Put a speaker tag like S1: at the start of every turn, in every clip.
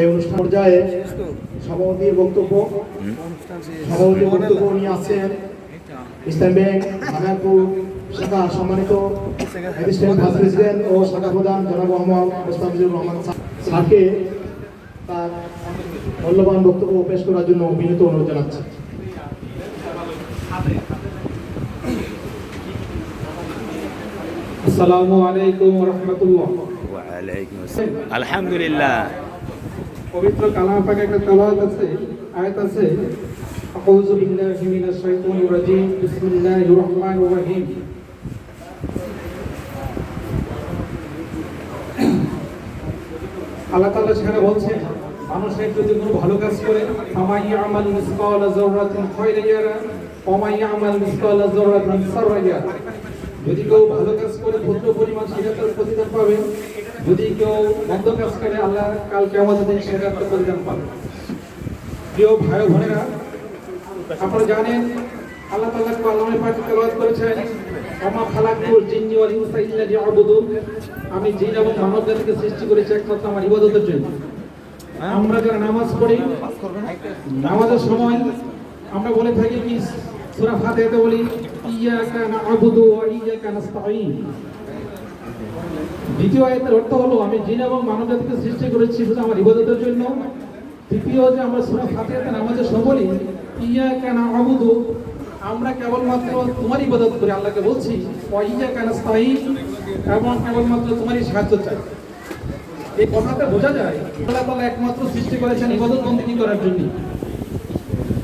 S1: এই অনুষ্ঠান পর্যায়ে সভাপতির বক্তব্য সভাপতির বক্তব্য নিয়ে আসছেন ইসলাম ব্যাংক শাখা সম্মানিত অ্যাসিস্ট্যান্ট ভাইস প্রেসিডেন্ট ও শাখা প্রধান জনাব মোহাম্মদ মোস্তাফিজুর রহমান স্যারকে তার মূল্যবান বক্তব্য পেশ করার জন্য বিনীত অনুরোধ জানাচ্ছি।
S2: আসসালামু আলাইকুম রহমতুল্লাহ।
S3: আলহামদুলিল্লাহ।
S2: পবিত্র কালাম পাকে একটা তেলাওয়াত আছে, আয়াত আছে। আউযু বিল্লাহি মিনাশ শাইতানির রাজিম, বিসমিল্লাহির রহমানির রহিম। আল্লাহ তাআলা সেখানে বলছেন, মানুষের যদি কোনো ভালো কাজ করে ফামাই ইয়ামাল মিসকালা যাররাতিন খায়রান ইয়ারা ওয়া মাই ইয়ামাল মিসকালা যাররাতিন শাররান ইয়ারা যদি কেউ ভালো কাজ করে পুত্র পরিমাণ সেটা তার প্রতিদান পাবে। যদি কেউ মন্দ কাজ করে, আল্লাহ কাল কেমন দিন সেটা প্রতিদান পাবে। প্রিয় ভাই বোনেরা, আপনারা জানেন, আল্লাহ তাআলা তেলাওয়াত করেছেন আমা খালাকুল জিন্নি ওয়াল ইনসা ইল্লা আমি জিন এবং মানব জাতিকে সৃষ্টি করেছি একমাত্র আমার ইবাদতের জন্য। আমরা যারা নামাজ পড়ি, নামাজের সময় আমরা বলে থাকি কি? সূরা ফাতিহাতে বলি ইয়াকা না'বুদু ওয়া ইয়াকা নাস্তাঈন দ্বিতীয় আয়াতের অর্থ হলো, আমি জিন এবং মানব জাতিকে সৃষ্টি করেছি শুধু আমার ইবাদতের জন্য। তৃতীয় যে আমরা সূরা ফাতিহাতে নামাজের সময় বলি, ইয়াকা না'বুদু আমরা কেবলমাত্র তোমার ইবাদত করি, আল্লাহকে বলছি, ওয়া ইয়াকা নাস্তাঈন এবং কেবলমাত্র তোমারই সাহায্য চাই। এই কথাতে বোঝা যায়, আল্লাহ তাআলা একমাত্র সৃষ্টি করেছেন ইবাদত বন্দেগী করার জন্য।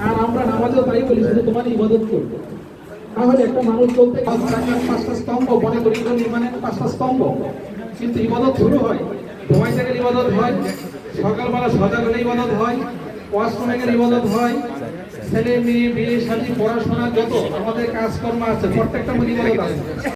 S2: আর আমরা নামাজেও তাই বলি, শুধু তোমার ইবাদত করব তাহলে একটা মানুষ বলতে পাঁচটা স্তম্ভ মনে করি নির্মাণের পাঁচটা স্তম্ভ। কিন্তু ইবাদত শুরু হয়। সময় থেকে ইবাদত হয়, সকালবেলা সজাগ হলে ইবাদত হয়, ওয়াশরুমে গেলে ইবাদত হয়। ছেলে, মেয়ে মেয়ে সাথে পড়াশোনা যত আমাদের কাজকর্ম আছে, প্রত্যেকটা মধ্যে ইবাদত আছে।